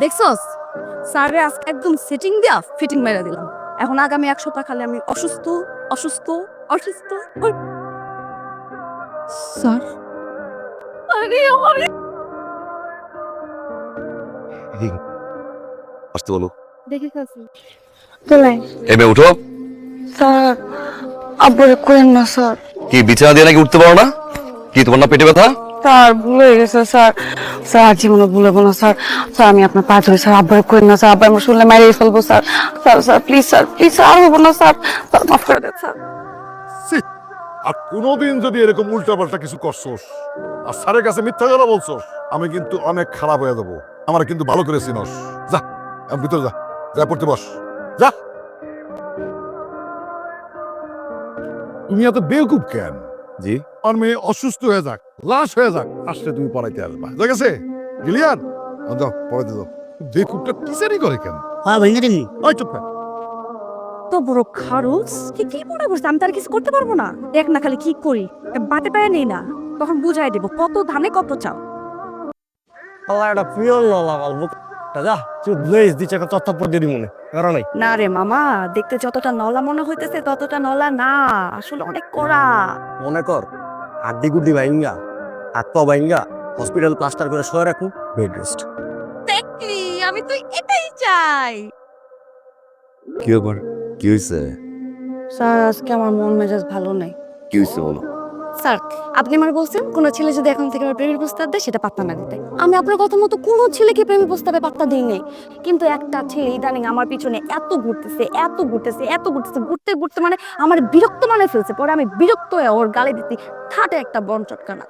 দেখছস? স্যারে আজকে একদম সেটিং দিয়া ফিটিং মেরে দিলাম। এখন আগামী এক সপ্তাহ খালি আমি অসুস্থ অসুস্থ অসুস্থ। স্যার। আরে আমার আসতে বলো। দেখে গেছি তোলাই এবে উঠো। স্যার আব্বুরে করেন না স্যার। কি বিছানা দিয়ে নাকি উঠতে পারো না? কি তোমার না পেটে ব্যথা? স্যার, ভুল গেছে, স্যার। স্যার আর জীবনে ভুলবো না, স্যার। স্যার, আমি আপনার পা ধরে, স্যার আব্বারে করেন না, স্যার। আব্বা আমার শুনলে মারিয়ে ফেলব, sir. Sir sir, please sir please, sir হব না, স্যার। স্যার, মাফ করে দেন, স্যার। আর কোনোদিন যদি এরকম উল্টাপাল্টা কিছু করছোস, আর স্যারের কাছে মিথ্যা কথা বলছোস, আমি কিন্তু অনেক খারাপ হয়ে যাব। আমার কিন্তু ভালো করে চিনস। যা ভিতরে যা যা, পড়তে বস। যা। তুমি এত বেউকুব কেন? জি। আমার মেয়ে অসুস্থ হয়ে যাক লাশ হয়ে যাক আসলে তুমি পড়াইতে আসবা। ঠিক আছে? গিলিয়ান? আহ, যাও পড়াইতে যাও। বেকুবটা টিচারই করে কেন? হ্যাঁ দিবি ওই চুপ থাক। তো বড় খারুস কি কি মনে করছে আমি তার কিছু করতে পারব না। দেখ না খালি কি করি। বাতে পায়ে নেই না। তখন বুঝাই দেবো কত ধানে কত চাও আল্লাহ একটা প্রিয় লাগাল বুক যা। একটা মনে কারণ না রে মামা দেখতে যতটা নলা মনে হইতেছে ততটা নলা না। আসলে অনেক কড়া। মনে কর হাড্ডি গুড্ডি ভাইঙ্গা হাত পা ভাইঙ্গা হসপিটাল প্লাস্টার করে শোয়া রাখুন বেড রেস্ট। আমি তো এটাই চাই। কি ব্যাপার? কি হয়েছে স্যার আজকে আমার মন মেজাজ ভালো নেই। কি হয়েছে বলো? স্যার আপনি আমার বলছেন কোনো ছেলে যদি এখন থেকে আমার প্রেমের প্রস্তাব দেয় সেটা পাত্তা না দিতে। আমি আপনার কথা মতো কোনো ছেলেকে প্রেমের প্রস্তাবে পাত্তা দিই নাই। কিন্তু একটা ছেলে ইদানিং আমার পিছনে এত ঘুরতেছে এত ঘুরতেছে এত ঘুরতেছে ঘুরতে ঘুরতে মানে আমার বিরক্ত মানে ফেলছে। পরে আমি বিরক্ত হয়ে ওর গালে দিতে ঠাটে একটা বন চটকানা।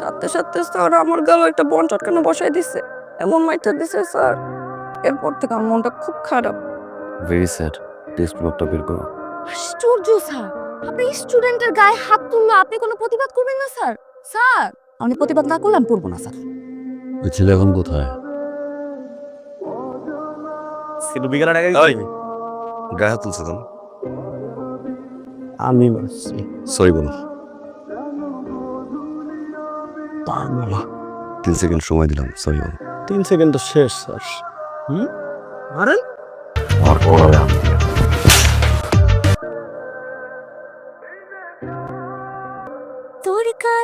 সাথে সাথে স্যার আমার গালে একটা বন চটকানা বসাই দিছে। এমন মাইটা দিছে স্যার। এরপর থেকে আমার মনটা খুব খারাপ। ভেরি স্যাড টেস্ট ব্লকটা বের করো। আশ্চর্য স্যার। আপনি স্টুডেন্টের গায়ে হাত তুললো আপনি কোনো প্রতিবাদ করবেন না স্যার? স্যার আমি প্রতিবাদ না করলে আমি করব না স্যার। ওই ছেলে এখন কোথায়? ওই। গায়ে হাত তুলছে কেন? আমি সরি বলো। তিন সেকেন্ড সময় দিলাম সরি বলো তিন সেকেন্ড তো শেষ স্যার। হুম? মারেন? আর পড়াবে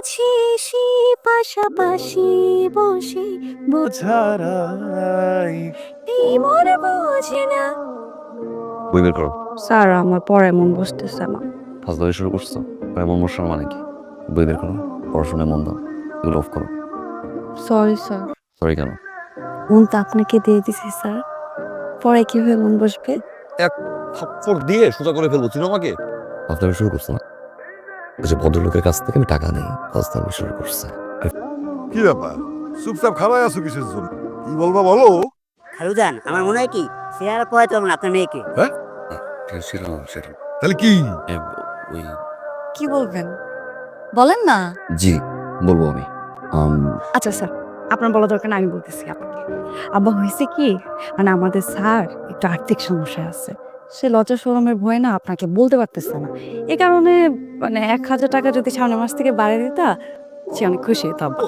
কাছে এসে পাশাপাশি বসে ছাড়াই মন বোঝে না। বই বের করো। স্যার আমার পরে মন বসতেছে না। ধরে শুরু করছ? এমন মশার মানে কি? বই বের করো পড়াশোনায় মন দাও এগুলো অফ করো। সরি স্যার সরি কেন? মন তো আপনাকে দিয়ে দিছি স্যার। পরে কীভাবে মন বসবে? এক থাপ্পড় দিয়ে সোজা করে ফেলব চিনো আমাকে? ফার্স্ট শুরু করছ না? যে ভদ্রলোকের কাছ থেকে আমি টাকা নেই ফার্স্ট শুরু করছে। কি ব্যাপার? চুপচাপ খাওয়াই আছো কিসের জন্য? কি বলবা বলো? খালুজান আমার মনে হয় কি চেহারা পড়াতে পারবেন আপনার মেয়েকে? হ্যাঁ? না, সেটা না। তাহলে কি? ওই কি বলবেন? বলেন না। জি বলব আমি। আচ্ছা স্যার আপনার বলা দরকার না আমি বলতেছি আপনাকে। আব্বা হয়েছে কি মানে আমাদের স্যার একটু আর্থিক সমস্যা আছে। সে লজ্জা শরমের ভয়ে না আপনাকে বলতে পারতেছে না। এ কারণে মানে এক হাজার টাকা যদি সামনের মাস থেকে বাড়িয়ে দিতা সে অনেক খুশি হতো আব্বা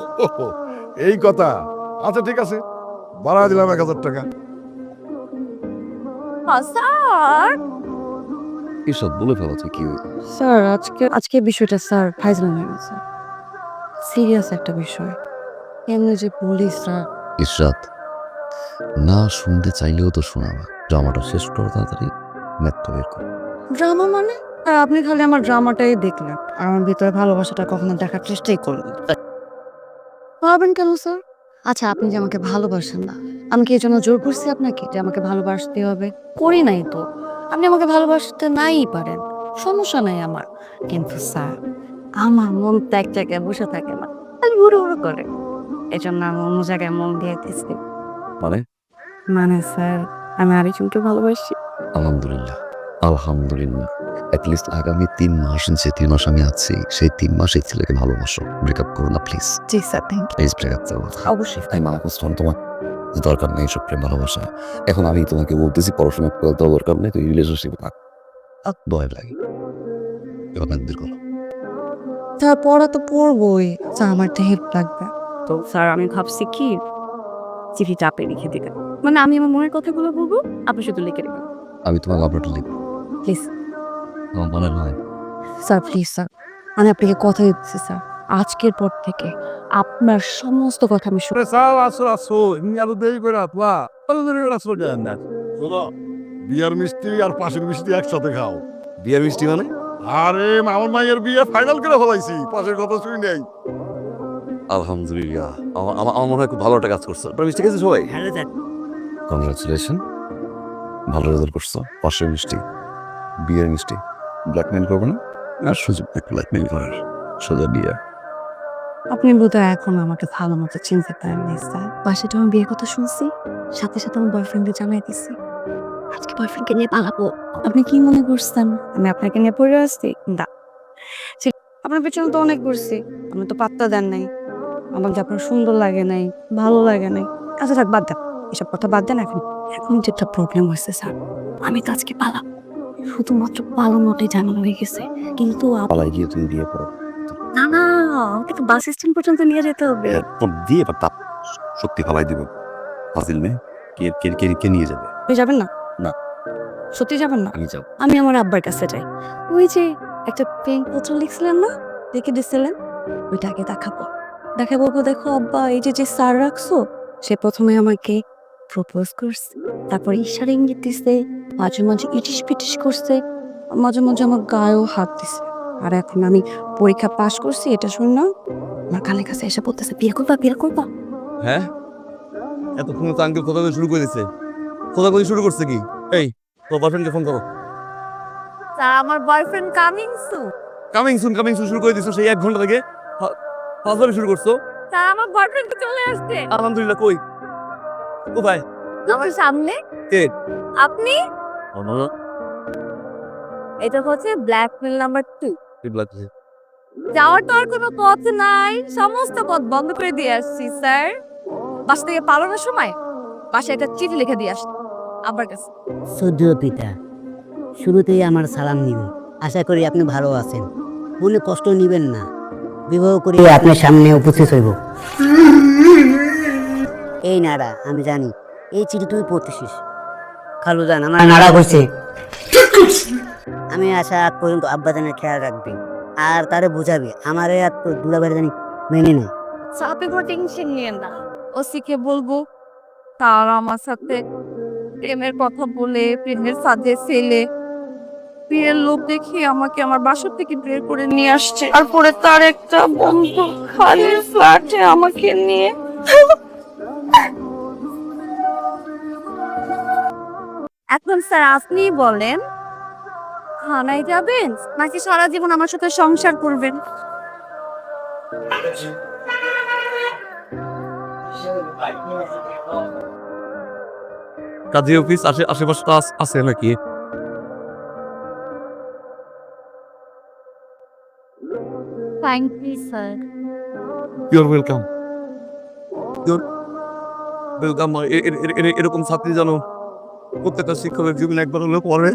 এই কথা? আচ্ছা ঠিক আছে। বাড়া দিলাম এক হাজার টাকা। স্যার? এসব বলে ফেলাচ্ছে কি? স্যার আজকে আজকে বিষয়টা স্যার ফাইজলাম হয়ে গেছে। সিরিয়াস একটা বিষয়। এমনি যে পুলিশরা ইশরাত না শুনতে চাইলেও তো শোনাবা ড্রামাটা শেষ করো তাড়াতাড়ি ম্যাথটা বের করো। ড্রামা মানে? আপনি খালি আমার ড্রামাটাই দেখলেন। আর আমার ভিতরে ভালোবাসাটা কখনো দেখার চেষ্টাই করলেন ভাবেন কেন স্যার? আচ্ছা আপনি যে আমাকে ভালোবাসেন না আমি কি এই জন্য জোর করছি আপনাকে যে আমাকে ভালোবাসতে হবে? করি নাই তো। আপনি আমাকে ভালোবাসতে নাই পারেন। সমস্যা নাই আমার। কিন্তু স্যার আমার মন তো এক জায়গায় বসে থাকে না। খালি ঘুরে ঘুরে করে। এই জন্য আমি অন্য জায়গায় মন দিয়ে দিচ্ছি মানে? মানে স্যার আমি আরেকজনকে ভালোবাসি। আলহামদুলিল্লাহ। আলহামদুলিল্লাহ। অ্যাটলিস্ট আগামী তিন মাস যে তিন মাস আমি আছি সেই তিন মাস এই ছেলেকে ভালোবাসো। ব্রেকআপ করো না please G sir thank please breakup করো অবশ্যই। আমি মানা করছি তোমার দরকার নেই সব প্রেম ভালোবাসা। এখন আমি তোমাকে বলতেছি পড়াশোনা করতে দরকার নেই তুই রিলেশনশিপ থাক। দয় লাগে। এবার না বের করো। স্যার পড়া তো পড়বই। স্যার আমার তো হেল্প লাগবে। তো স্যার আমি ভাবছি কি? চিঠি চাপে লিখে দিতে মানে আমি আমার মনের কথাগুলো বলব আপনি শুধু লিখে দেবেন। আমি তোমার লাভটা লিখব। প্লিজ মনে নয় স্যার প্লিজ স্যার আমি আপনাকে কথা দিচ্ছি স্যার আজকের পর থেকে আপনার সমস্ত কথা আমি শুনব। স্যার আসো আসো। এমনি আরও দেরি করে আপা আসো যান না শোনো বিয়ার মিষ্টি আর পাশের মিষ্টি একসাথে খাও। বিয়ার মিষ্টি মানে? আরে মামুন মাইয়ের বিয়ে ফাইনাল করে ফেলাইছি। পাশের কথা শুনি নেই। আলহামদুলিল্লাহ। আমার আমার আমার মনে হয় খুব ভালো একটা কাজ করছ। আপনার মিষ্টি খেয়েছে সবাই? কংগ্রাচুলেশন ভালো রেজাল্ট করছ। পাশের মিষ্টি। বিয়ের মিষ্টি ব্ল্যাকমেল করব না? আর সুযোগ একটু ব্ল্যাকমেল করার। সোজা বিয়ে। আপনি বোধহয় এখন আমাকে ভালো মতো চিনতে পারেননি স্যার। বাসায় যখন বিয়ের কথা শুনছি। সাথে সাথে আমার বয়ফ্রেন্ডকে জানাই দিছি। আজকে বয়ফ্রেন্ডকে নিয়ে পালাবো। আপনি কি মনে করছেন? আমি আপনাকে নিয়ে পড়ে আসছি? না। আপনার পেছনে তো অনেক ঘুরছি। আপনি তো পাত্তা দেন নাই। আমাকে আপনার সুন্দর লাগে নাই ভালো লাগে নাই। আচ্ছা থাক বাদ দেন। এসব কথা বাদ দেন এখন। এখন যেটা প্রবলেম হয়েছে স্যার আমি তো আজকে পালাবো। শুধুমাত্র পালানোটাই জানানো হয়ে গেছে। কিন্তু পালাই গিয়ে তুমি বিয়ে করো। না না আমাকে তো বাস স্ট্যান্ড পর্যন্ত নিয়ে যেতে হবে। এরপর দিয়ে এবার তাপ সত্যি ফালাই দিব। ফাজিল মেয়ে কে কে কে কে নিয়ে যাবে? যাবেন না? না। সত্যি যাবেন না? আমি যাব। আমি আমার আব্বার কাছে যাই। ওই যে একটা পেন পত্র লিখছিলেন না? লিখে দিছিলেন? ওইটা আগে দেখাবো। দেখে বলব দেখো আব্বা এই যে যে স্যার রাখছো সে প্রথমে আমাকে প্রপোজ করছে তারপরে ইশারা ইঙ্গিত দিছে মাঝে মাঝে ইটিস পিটিস করছে মাঝে মাঝে আমার গায়েও হাত দিছে। আর এখন আমি পরীক্ষা পাশ করছি এটা শুন না আমার কানের কাছে এসে বলতেছে বিয়ে করবা বিয়ে করবা? হ্যাঁ? এতক্ষণ তো আঙ্কেল কথা শুরু করে দিছে। কথা বলে শুরু করছে কি? এই তোর বয়ফ্রেন্ডকে ফোন করো। স্যার আমার boyfriend coming soon coming soon coming soon শুরু করে দিছো সেই এক ঘণ্টা থেকে ফাজলামি শুরু করছ? স্যার আমার বয়ফ্রেন্ড তো চলে আসছে। আলহামদুলিল্লাহ কই? কোথায়? আমার সামনে। কে? আপনি? এটা হচ্ছে ব্ল্যাকমেল নাম্বার টু যাওয়ার তো আর কোনো পথ নাই সমস্ত পথ বন্ধ করে দিয়ে আসছি স্যার। বাসা থেকে পালানোর সময় বাসায় একটা চিঠি লিখে দিয়ে আসছি আমার কাছে। সূর্য পিতা শুরুতেই আমার সালাম নিবেন আশা করি আপনি ভালো আছেন। মনে কষ্ট নিবেন না। বিবাহ করে আপনার সামনে উপস্থিত হইব। এই নাড়া আমি জানি এই চিঠি তুই পড়তেছিস। খালু জান আমার নাড়া করছে। আমি আশা আগ পর্যন্ত আব্বাজানের খেয়াল রাখবি। আর তারে বুঝাবি আমার আর তোর দুলাবাড়ি জানি মেনে নেয় আপনি কোনো টেনশন নিয়েন না। ও ওসিকে বলব তার আমার সাথে প্রেমের কথা বলে প্রেমের সাথে ফেলে বিয়ের লোক দেখে আমাকে আমার বাসা থেকে বের করে নিয়ে আসছে। তারপরে তার একটা বন্ধু খালি ফ্ল্যাটে আমাকে নিয়ে এখন স্যার আপনি বলেন থানায় যাবেন নাকি সারা জীবন আমার সাথে সংসার করবেন? কাজী অফিস আশে আশেপাশে আছে নাকি? Thank you sir you're welcome you're welcome এরকম ছাত্রী জানো প্রত্যেকটা শিক্ষকের জীবনে একবার হলেও পড়ে।